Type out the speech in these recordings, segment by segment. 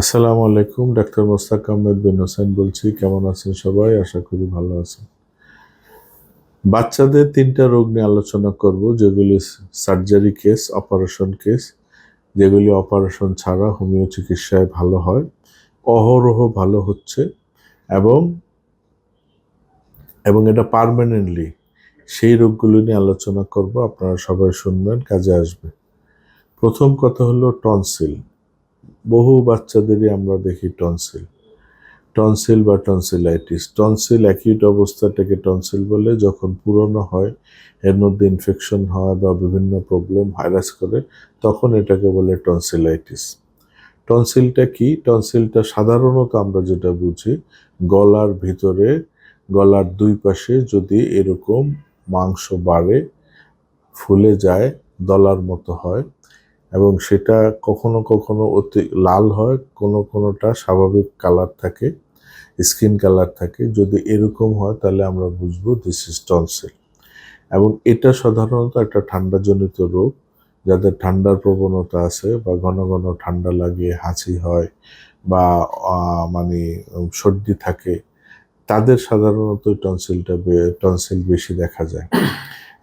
আসসালামু আলাইকুম, ডাক্তার মোস্তাক আহমেদ বিন হোসেন বলছি। কেমন আছেন সবাই? আশা করি ভালো আছেন। বাচ্চাদের তিনটা রোগ নিয়ে আলোচনা করব, যেগুলি সার্জারি কেস অপারেশন কেস যেগুলি অপারেশন ছাড়া হোমিও চিকিৎসায় ভালো হয়, অহরহ ভালো হচ্ছে, এবং এবং এটা পার্মানেন্টলি সেই রোগগুলো নিয়ে আলোচনা করব, আপনারা সবাই শুনবেন, কাজে আসবে। প্রথম কথা হলো টনসিল বহু বাচ্চাদেরই আমরা দেখি টনসিল টনসিল বা টনসিলাইটিস টনসিল অ্যাকিউট অবস্থাটাকে টনসিল বলে, যখন পুরনো হয়, এর মধ্যে ইনফেকশন হয় বা বিভিন্ন প্রবলেম ভাইরাস করে, তখন এটাকে বলে টনসিলাইটিস টনসিলটা কি? টনসিলটা সাধারণত আমরা যেটা বুঝি, গলার ভিতরে, গলার দুই পাশে যদি এরকম মাংস বাড়ে, ফুলে যায়, দলার মতো হয় এবং সেটা কখনো কখনো অতি লাল হয়, কোনো কোনোটা স্বাভাবিক কালার থাকে স্কিন কালার থাকে। যদি এরকম হয়, তাহলে আমরা বুঝব দিস ইজ টনসিল এবং এটা সাধারণত একটা ঠান্ডাজনিত রোগ, যাদের ঠান্ডার প্রবণতা আছে বা ঘন ঘন ঠান্ডা লাগে হাঁচি হয় বা মানে সর্দি থাকে, তাদের সাধারণত টনসিলটা টনসিল বেশি দেখা যায়।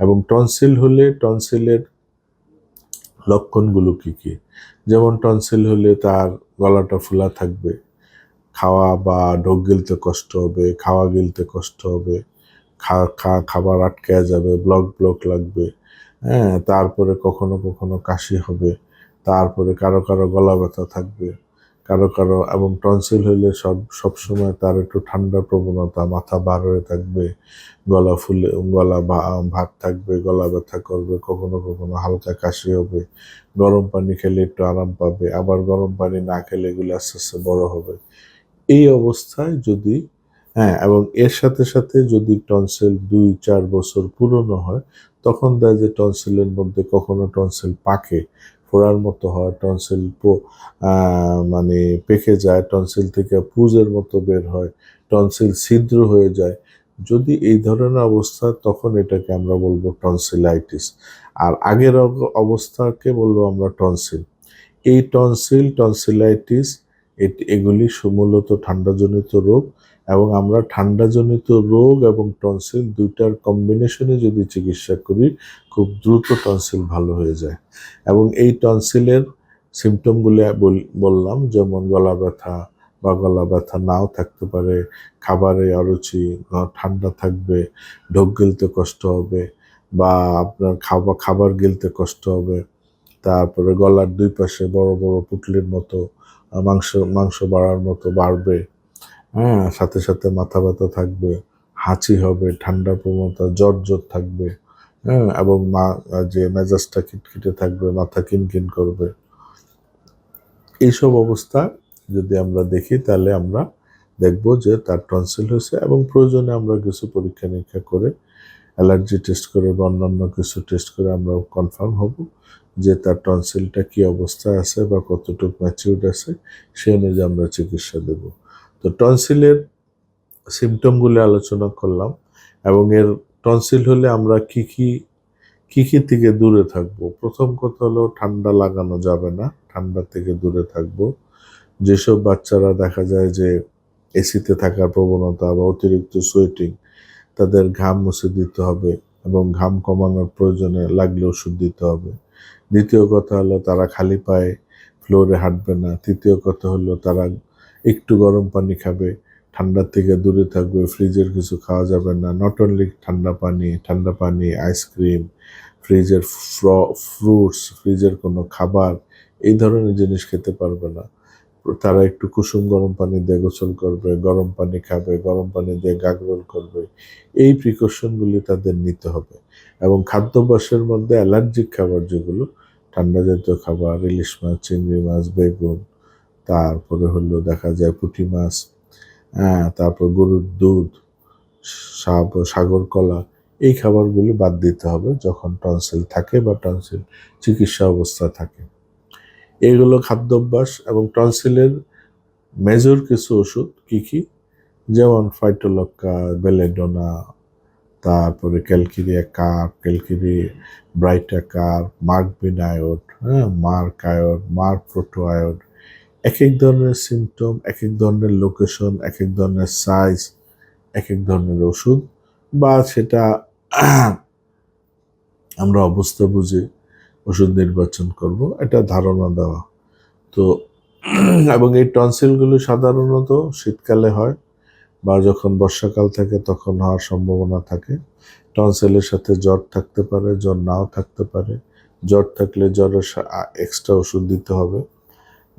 এবং টনসিল হলে টনসিলের লক্ষণগুলো কী কী? যেমন টনসিল হলে তার গলাটা ফোলা থাকবে, খাওয়া বা ঢোক গিলতে কষ্ট হবে, খাওয়া গিলতে কষ্ট হবে, খা খাবার আটকে যাবে ব্লক ব্লক লাগবে হ্যাঁ তারপরে কখনো কখনো কাশি হবে, তারপরে কারও কারও গলা ব্যথা থাকবে। কারও কারও এবং টনসিল হলে সব সবসময় তার একটু ঠান্ডা প্রবণতা, মাথা বার হয়ে থাকবে, গলা ফুলে, গলা ভাত থাকবে, গলা ব্যথা করবে, কখনো কখনো হালকা কাশি হবে, গরম পানি খেলে একটু আরাম পাবে, আবার গরম পানি না খেলে এগুলো আস্তে আস্তে বড় হবে। এই অবস্থায় যদি হ্যাঁ এবং এর সাথে সাথে যদি টনসিল দুই, চার বছর পুরনো হয়, তখন দেয় যে টনসিলের মধ্যে কখনো টনসিল পাকে ফোড়ার মতো হয় টনসিল মানে পেকে যায় টনসিল থেকে পুজের মতো বের হয় টনসিল ছিদ্র হয়ে যায়। যদি এই ধরনের অবস্থা, তখন এটাকে আমরা বলব টনসিলাইটিস আর আগের অবস্থাকে বলব আমরা টনসিল এই টনসিল টনসিলাইটিস এগুলি মূলত ঠান্ডাজনিত রোগ। এবং আমরা ঠান্ডাজনিত রোগ এবং টনসিল দুইটার কম্বিনেশনে যদি চিকিৎসা করি, খুব দ্রুত টনসিল ভালো হয়ে যায়। এবং এই টনসিলের সিমটমগুলি বললাম, যেমন গলা ব্যথা বা গলা ব্যথা নাও থাকতে পারে, খাবারে অরুচি ঠান্ডা থাকবে, ঢোক গিলতে কষ্ট হবে বা আপনার খাবার খাবার গিলতে কষ্ট হবে। তারপরে গলার দুই পাশে বড় বড় পুটলির মতো, মাংস মাংস বাড়ার মতো বাড়বে। হ্যাঁ সাথে সাথে মাথা ব্যথা থাকবে, হাঁচি হবে, ঠান্ডা প্রবণতা, জ্বর জ্বর থাকবে হ্যাঁ এবং মা যে মেজাজটা খিটখিটে থাকবে, মাথা কিনকিন করবে। এইসব অবস্থা যদি আমরা দেখি, তাহলে আমরা দেখব যে তার টনসিল হয়েছে এবং প্রয়োজনে আমরা কিছু পরীক্ষা নিরীক্ষা করে, অ্যালার্জি টেস্ট করে বা অন্যান্য কিছু টেস্ট করে আমরা কনফার্ম হব যে তার টনসিলটা কি অবস্থায় আছে বা কতটুকু ম্যাচিউড আছে, সে অনুযায়ী আমরা চিকিৎসা দেব। তো টনসিলের সিমটমগুলি আলোচনা করলাম এবং এর টনসিল হলে আমরা কি কি, কী কী থেকে দূরে থাকব? প্রথম কথা হলো ঠান্ডা লাগানো যাবে না, ঠান্ডা থেকে দূরে থাকব। যেসব বাচ্চারা দেখা যায় যে এসিতে থাকার প্রবণতা বা অতিরিক্ত সোয়েটিং তাদের ঘাম মুছে দিতে হবে এবং ঘাম কমানোর প্রয়োজনে লাগলে ওষুধ দিতে হবে। দ্বিতীয় কথা হলো তারা খালি পায়ে ফ্লোরে হাঁটবে না। তৃতীয় কথা হলো তারা একটু গরম পানি খাবে, ঠান্ডার থেকে দূরে থাকবে ফ্রিজের কিছু খাওয়া যাবে না। নট অনলি ঠান্ডা পানি ঠান্ডা পানি আইসক্রিম ফ্রিজের ফ্রুটস ফ্রিজের কোনো খাবার, এই ধরনের জিনিস খেতে পারবে না। তারা একটু কুসুম গরম পানি দিয়ে গোসল করবে, গরম পানি খাবে, গরম পানি দিয়ে গাগরোল করবে। এই প্রিকশনগুলি তাদের নিতে হবে। এবং খাদ্যাভ্যাসের মধ্যে অ্যালার্জিক খাবার যেগুলো, ঠান্ডা জাতীয় খাবার, ইলিশ মাছ, চিংড়ি মাছ, বেগুন তারপরে হলো দেখা যায় পুঁটি মাছ হ্যাঁ তারপর গরুর দুধ সাপ সাগর কলা, এই খাবারগুলো বাদ দিতে হবে যখন টনসিল থাকে বা টনসিল চিকিৎসা অবস্থা থাকে। এইগুলো খাদ্যাভ্যাস এবং টনসিলের মেজর কিছু ওষুধ কি কি? যেমন ফাইটোলক্কা বেলেডোনা তারপরে ক্যালকিরিয়া কার ক্যালকিরি ব্রাইটা কার মার্ক বিনায়োড হ্যাঁ মার্ক আয়োড মার্ক প্রোটোআয়োড এক এক ধরনের সিমটম এক এক ধরনের লোকেশন এক এক ধরনের সাইজ এক এক ধরনের ওষুধ, বা সেটা আমরা অবস্থা বুঝে ওষুধ নির্বাচন করব, এটা ধারণা দেওয়া। তো এবং এই টনসিলগুলো সাধারণত শীতকালে হয়, বা যখন বর্ষাকাল থাকে তখন হওয়ার সম্ভাবনা থাকে। টনসিলের সাথে জ্বর থাকতে পারে, জ্বর নাও থাকতে পারে। জ্বর থাকলে জ্বরের এক্সট্রা ওষুধ দিতে হবে।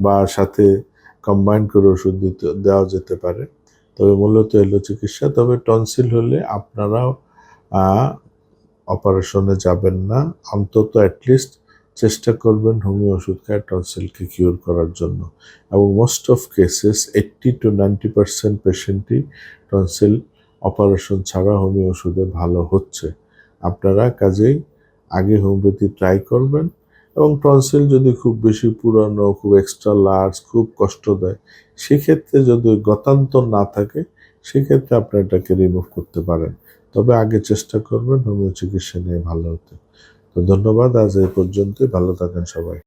বা সাথে কম্বাইন করে ওষুধ দিতে, দেওয়া যেতে পারে। তবে মূলত এলো চিকিৎসা। তবে টনসিল হলে আপনারা অপারেশনে যাবেন না। অন্তত অ্যাটলিস্ট চেষ্টা করবেন হোমিও ওষুধ খায় টনসিলকে কিওর করার জন্য। এবং most of cases eighty two ninety percent পেশেন্টই tonsil operation ছাড়া হোমিও ওষুধে ভালো হচ্ছে। আপনারা কাজেই আগে হোমিওপ্যাথি ট্রাই করবেন। এবং টনসিল যদি খুব বেশি পুরানো, খুব এক্সট্রা লার্জ খুব কষ্ট দেয়, সেক্ষেত্রে যদি গতান্তর না থাকে, সেক্ষেত্রে আপনি এটাকে রিমুভ করতে পারেন। তবে আগে চেষ্টা করবেন হোমিও চিকিৎসা নিয়ে ভালো হতে। তো ধন্যবাদ, আজ এই পর্যন্তই। ভালো থাকেন সবাই।